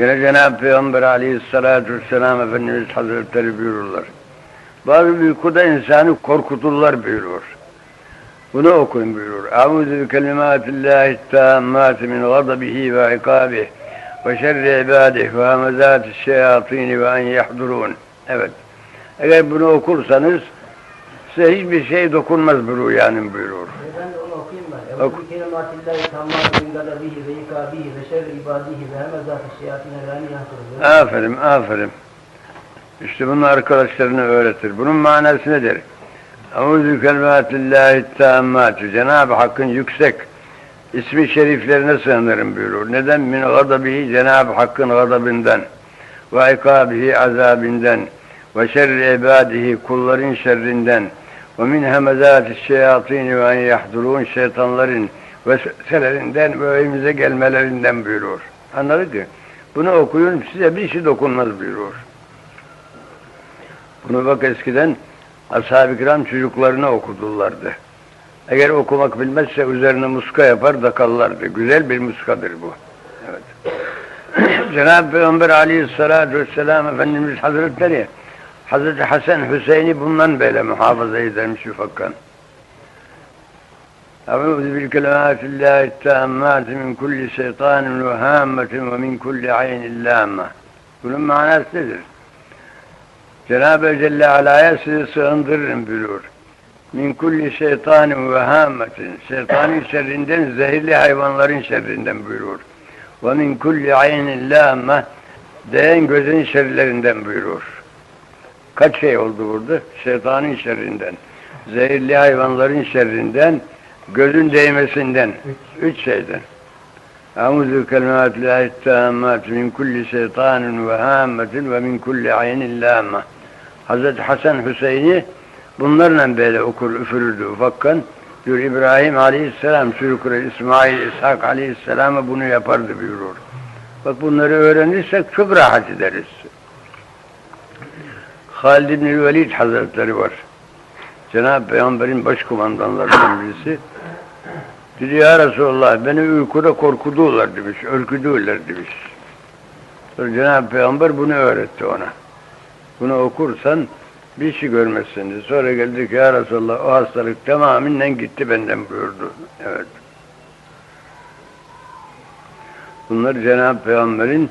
Gene Cenab-ı Peygamber aleyhissalatü vesselam Efendimiz Hazretleri buyururlar. Bazı uykuda insanı korkuturlar buyurur. Bunu okuyun buyurur. Eûzü bi kelimâtillâhi tâmmâti min gadabihi ve ikâbih ve şerri ibâdih ve hamezâti şeyâtîni ve en yahdurûn. Evet. Eğer bunu okursanız size hiçbir şey dokunmaz buyurur yani buyurur. Ben de onu okuyayım ben. Oku. Kelimatillahi gadabihi ve ikabihi ve şerri ibadihi ve hemezati şeyatine ve en yahtırır. Aferin, aferin. İşte bunu arkadaşlarına öğretir. Bunun manası nedir? Eûzü kelimâtillâhi tâmmâtü. Cenab-ı Hakk'ın yüksek ismi şeriflerine sığınırım buyurur. Neden? Min gadabihi Cenab-ı Hakk'ın gadabından ve ikabihi azabinden ve şerri ibadihi kulların şerrinden ve min hemezâti şeyatîni ve en yahdurûn şeytanların veselerinden ve evimize gelmelerinden buyurur. Anladık mı? Bunu okuyun size bir şey dokunmaz buyurur. Bunu bak eskiden ashab-ı kiram çocuklarına okuturlardı. Eğer okumak bilmezse üzerine muska yapar dakallardı. Güzel bir muskadır bu. Evet. Cenab-ı Peygamber aleyhissalatü vesselam Efendimiz Hazretleri Hazreti Hasan Hüseyin'i bundan böyle muhafaza edermiş ufakkan. Kelimâtillâhi tâmmâti min kulli şeytânin ve hâmmetin ve min kulli aynin lâmme. Bunun manası nedir? Cenab-ı Celle Alâ'ya sizi sığındırırım buyurur. Min kulli şeytanin ve hâmmetin. Şeytanın şerrinden, zehirli hayvanların şerrinden buyurur. Ve min kulli aynin lâmme. Değen gözün şerlerinden buyurur. Kaç şey oldu burada? Şeytanın şerrinden, zehirli hayvanların şerrinden, gözün değmesinden. Üç şeyden. Eûzü kelimâtillâhi tâmmât min kulli şeytanın ve hâmmetin ve min kulli aynin lâmme. Hazreti Hasan Hüseyin'i bunlarla böyle okur, üfürürdü ufakkan. Diyor İbrahim aleyhisselam çocukları İsmail, İshak aleyhisselama bunu yapardı buyurur. Bak bunları öğrenirsek çok rahat ederiz. Halid bin Velid Hazretleri var. Cenab-ı Peygamber'in başkumandanlarından birisi. Dedi ya Resulallah beni uykuda korkudular demiş, ürküdüler demiş. Sonra Cenab-ı Peygamber bunu öğretti ona. Bunu okursan bir şey görmezsin dedi. Sonra geldik ya Resulallah o hastalık tamamen gitti benden buyurdu. Evet. Bunlar Cenab-ı Peygamber'in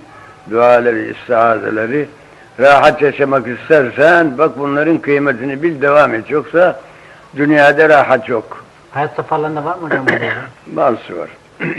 duaları, istiazeleri. Rahat yaşamak istersen bak bunların kıymetini bil devam et. Yoksa dünyada rahat yok. Hayat safhalarında var mı hocam? Bazısı var.